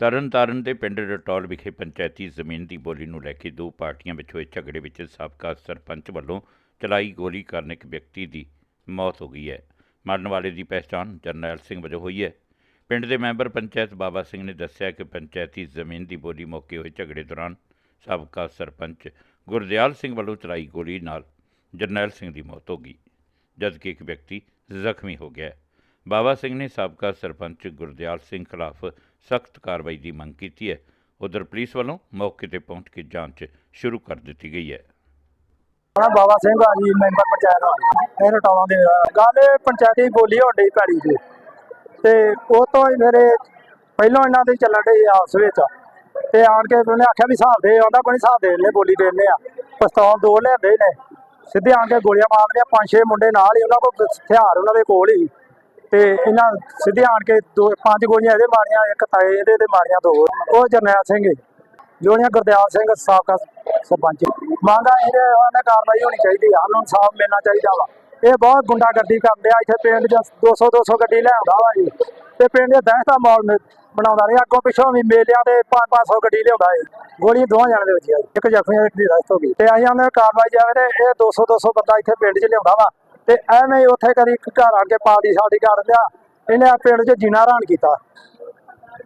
ਤਰਨਤਾਰਨ ਦੇ ਪਿੰਡ ਰਟੌਲ ਵਿਖੇ ਪੰਚਾਇਤੀ ਜ਼ਮੀਨ ਦੀ ਬੋਲੀ ਨੂੰ ਲੈ ਕੇ ਦੋ ਪਾਰਟੀਆਂ ਵਿੱਚ ਹੋਏ ਝਗੜੇ ਵਿੱਚ ਸਾਬਕਾ ਸਰਪੰਚ ਵੱਲੋਂ ਚਲਾਈ ਗੋਲੀ ਕਾਰਨ ਇੱਕ ਵਿਅਕਤੀ ਦੀ ਮੌਤ ਹੋ ਗਈ ਹੈ। ਮਰਨ ਵਾਲੇ ਦੀ ਪਛਾਣ ਜਰਨੈਲ ਸਿੰਘ ਵਜੋਂ ਹੋਈ ਹੈ। ਪਿੰਡ ਦੇ ਮੈਂਬਰ ਪੰਚਾਇਤ ਬਾਬਾ ਸਿੰਘ ਨੇ ਦੱਸਿਆ ਕਿ ਪੰਚਾਇਤੀ ਜ਼ਮੀਨ ਦੀ ਬੋਲੀ ਮੌਕੇ ਹੋਏ ਝਗੜੇ ਦੌਰਾਨ ਸਾਬਕਾ ਸਰਪੰਚ ਗੁਰਦਿਆਲ ਸਿੰਘ ਵੱਲੋਂ ਚਲਾਈ ਗੋਲੀ ਨਾਲ ਜਰਨੈਲ ਸਿੰਘ ਦੀ ਮੌਤ ਹੋ ਗਈ, ਜਦਕਿ ਇੱਕ ਵਿਅਕਤੀ ਜ਼ਖਮੀ ਹੋ ਗਿਆ। ਬਾਬਾ ਸਿੰਘ ਨੇ ਸਾਬਕਾ ਸਰਪੰਚ ਗੁਰਦਿਆਲ ਸਿੰਘ ਖਿਲਾਫ ਸਖਤ ਕਾਰਵਾਈ ਦੀ ਮੰਗ ਕੀਤੀ ਹੈ। ਉਧਰ ਪੁਲਿਸ ਵੱਲੋਂ ਮੌਕੇ ਤੇ ਪਹੁੰਚ ਕੇ ਜਾਂਚ ਸ਼ੁਰੂ ਕਰ ਦਿੱਤੀ ਗਈ ਹੈ। ਹਾਂ ਬਾਬਾ ਸਿੰਘ ਆ ਜੀ ਮੈਂਬਰ ਪੰਚਾਇਤ ਇਹ ਰਟਾਉਣਾ ਦੇ ਗੱਲ ਪੰਚਾਇਤੀ ਬੋਲੀ ਹੋਣੀ ਪੈੜੀ ਜੀ। ਤੇ ਉਹ ਤੋਂ ਹੀ ਫਿਰ ਪਹਿਲਾਂ ਇਹਨਾਂ ਦੇ ਚੱਲਣ ਦੇ ਆਪਸ ਵਿੱਚ। ਤੇ ਆਣ ਕੇ ਉਹਨੇ ਆਖਿਆ ਵੀ ਹਿਸਾਬ ਦੇ, ਆਉਂਦਾ ਕੋਈ ਹਿਸਾਬ ਦੇ ਲੈ ਬੋਲੀ ਦੇਣੇ ਆ। ਪਿਸਤੌਲ ਦੋ ਲਿਆਂਦੇ ਨੇ। ਸਿੱਧੇ ਆਣ ਕੇ ਗੋਲੀਆਂ ਮਾਰਦੇ ਆ ਪੰਜ ਛੇ ਮੁੰਡੇ ਨਾਲ ਹੀ ਉਹਨਾਂ ਕੋਲ ਹਥਿਆਰ ਉਹਨਾਂ ਦੇ ਕੋਲ ਹੀ। ਤੇ ਇਹਨਾਂ ਸਿੱਧੇ ਆਣ ਕੇ ਦੋ, ਪੰਜ ਗੋਲੀਆਂ ਇਹਦੇ ਮਾਰੀਆਂ, ਇੱਕ ਤਾਏ ਇਹਦੇ ਤੇ ਮਾਰੀਆਂ ਦੋ। ਉਹ ਜਰਨੈਲ ਸਿੰਘ ਜੋੜੀਆਂ ਗੁਰਦਿਆਲ ਸਿੰਘ, ਸਾਬਕਾ ਸਰਪੰਚ। ਮੰਗਾ ਇਹਦੇ ਉਹਨਾਂ ਕਾਰਵਾਈ ਹੋਣੀ ਚਾਹੀਦੀ ਆ। ਸਾਨੂੰ ਇਨਸਾਫ ਮਿਲਣਾ ਚਾਹੀਦਾ ਵਾ। ਇਹ ਬਹੁਤ ਗੁੰਡਾਗਰਦੀ ਕਰਦੇ ਆ ਇੱਥੇ ਪਿੰਡ 'ਚ 200 200 ਗੱਡੀ ਲੈ ਆਉਂਦਾ ਵਾ ਜੀ ਤੇ ਪਿੰਡ ਦੇ ਦਹਿਸ਼ਤਾਂ ਮਾਹੌਲ ਮ- ਬਣਾਉਂਦਾ ਰਿਹਾ। ਅੱਗੋਂ ਪਿੱਛੋਂ ਵੀ ਮੇਲਿਆਂ ਦੇ 5-500 ਗੱਡੀ ਲਿਆਉਂਦਾ ਏ ਗੋਲੀ ਦੋਹਾਂ ਜਾਣੇ ਦੇ ਵਿੱਚ ਆਈ ਇੱਕ ਜ਼ਖਮੀ ਦੀ ਰਸਤ ਹੋ ਗਈ। ਤੇ ਅਸੀਂ ਉਹਨਾਂ ਕਾਰਵਾਈ ਜਾਵੇ ਤੇ ਇਹ 200 200 ਬੰਦਾ ਇੱਥੇ ਪਿੰਡ 'ਚ ਲਿਆਉਂਦਾ ਵਾ। ਤੇ ਐਵੇਂ ਹੀ ਉੱਥੇ ਕਰੀ ਇੱਕ ਘਰ ਆ ਕੇ ਪਾਰਟੀ ਸਾਡੀ ਕਰ ਲਿਆ। ਇਹਨੇ ਆ ਪਿੰਡ 'ਚ ਜੀਣਾ ਹਰਾਨ ਕੀਤਾ।